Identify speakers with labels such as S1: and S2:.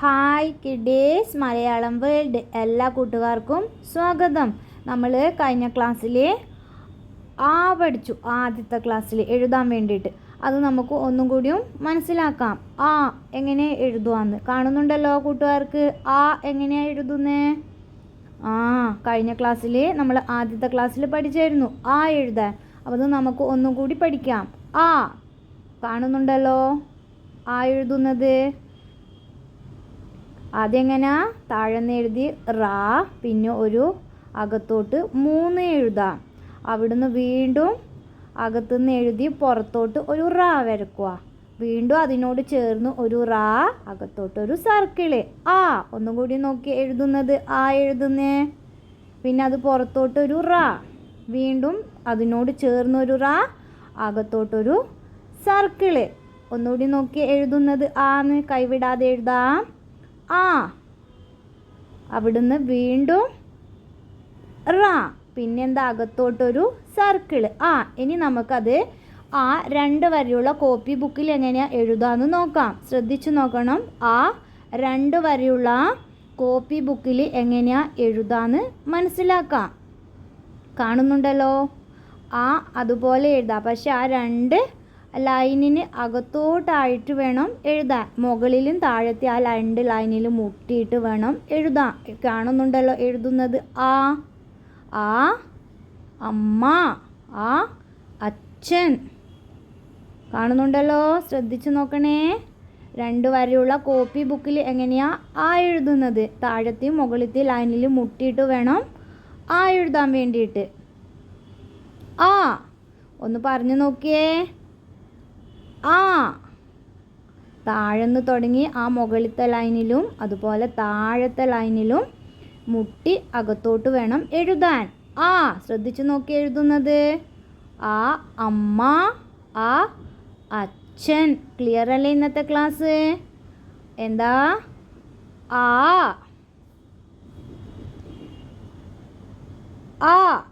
S1: Hi കിഡേസ് Malayalam world എല്ലാ കൂട്ടുകാർക്കും സ്വാഗതം. നമ്മൾ കഴിഞ്ഞ ക്ലാസ്സിൽ ആ പഠിച്ചു. ആദ്യത്തെ ക്ലാസ്സിൽ എഴുതാൻ വേണ്ടിയിട്ട്. അത് നമുക്ക് ഒന്നും കൂടിയും മനസ്സിലാക്കാം. ആ എങ്ങനെ എഴുതുവാന്ന്. കാണുന്നുണ്ടല്ലോ കൂട്ടുകാർക്ക്. ആ എങ്ങനെയാണ് എഴുതുന്നേ? ആ കഴിഞ്ഞ ക്ലാസ്സിൽ നമ്മൾ ആദ്യത്തെ ക്ലാസ്സിൽ പഠിച്ചായിരുന്നു. ആ എഴുതാൻ. അപ്പോൾ അത് നമുക്ക് ഒന്നും കൂടി പഠിക്കാം. ആ കാണുന്നുണ്ടല്ലോ? ആ എഴുതുന്നത്? ആദ്യം എങ്ങനെ താഴെ നിന്ന് എഴുതി റാ പിന്നെ ഒരു അകത്തോട്ട് മൂന്ന് എഴുതാം. അവിടുന്ന് വീണ്ടും അകത്തുനിന്ന് എഴുതി പുറത്തോട്ട് ഒരു റാ വരക്കുക വീണ്ടും അതിനോട് ചേർന്ന് ഒരു റാ അകത്തോട്ട് ഒരു സർക്കിൾ. ആ ഒന്നും കൂടി നോക്കി എഴുതുന്നത്. ആ എഴുതുന്നേ. പിന്നെ അത് പുറത്തോട്ട് ഒരു റാ. വീണ്ടും അതിനോട് ചേർന്ന് ഒരു റാ അകത്തോട്ടൊരു സർക്കിൾ. ഒന്നുകൂടി നോക്കി എഴുതുന്നത്. ആന്ന് കൈവിടാതെ എഴുതാം. ആ. അവിടുന്ന് വീണ്ടും റ. പിന്നെന്താ അകത്തോട്ടൊരു സർക്കിൾ ആ ഇനി നമുക്കത് ആ രണ്ട് വരെയുള്ള കോപ്പി ബുക്കിൽ എങ്ങനെയാ എഴുതാന്ന് നോക്കാം. ശ്രദ്ധിച്ചു നോക്കണം. ആ രണ്ട് വരെയുള്ള കോപ്പി ബുക്കിൽ എങ്ങനെയാ എഴുതാന്ന് മനസ്സിലാക്കാം. കാണുന്നുണ്ടല്ലോ? ആ അതുപോലെ എഴുതാം. പക്ഷെ ആ രണ്ട് ലൈനിന് അകത്തോട്ടായിട്ട് വേണം എഴുതാൻ. മുകളിലും താഴത്തെ ആ രണ്ട് ലൈനിൽ മുട്ടിയിട്ട് വേണം എഴുതാൻ. കാണുന്നുണ്ടല്ലോ എഴുതുന്നത്. ആ ആ അമ്മ ആ അച്ഛൻ. കാണുന്നുണ്ടല്ലോ? ശ്രദ്ധിച്ചു നോക്കണേ. രണ്ട് വരെയുള്ള കോപ്പി ബുക്കിൽ എങ്ങനെയാ ആ എഴുതുന്നത്? താഴത്തെയും മുകളിലത്തെയും ലൈനിൽ മുട്ടിയിട്ട് വേണം ആ എഴുതാൻ വേണ്ടിയിട്ട്. ആ ഒന്ന് പറഞ്ഞു നോക്കിയേ. ആ. താഴെന്ന് തുടങ്ങി ആ മുകളിലത്തെ ലൈനിലും അതുപോലെ താഴത്തെ ലൈനിലും മുട്ടി അകത്തോട്ട് വേണം എഴുതാൻ. ആ ശ്രദ്ധിച്ചു നോക്കി എഴുതുന്നത്. ആ അമ്മ ആ അച്ഛൻ. ക്ലിയർ അല്ലേ ഇന്നത്തെ ക്ലാസ് എന്താ? ആ. ആ.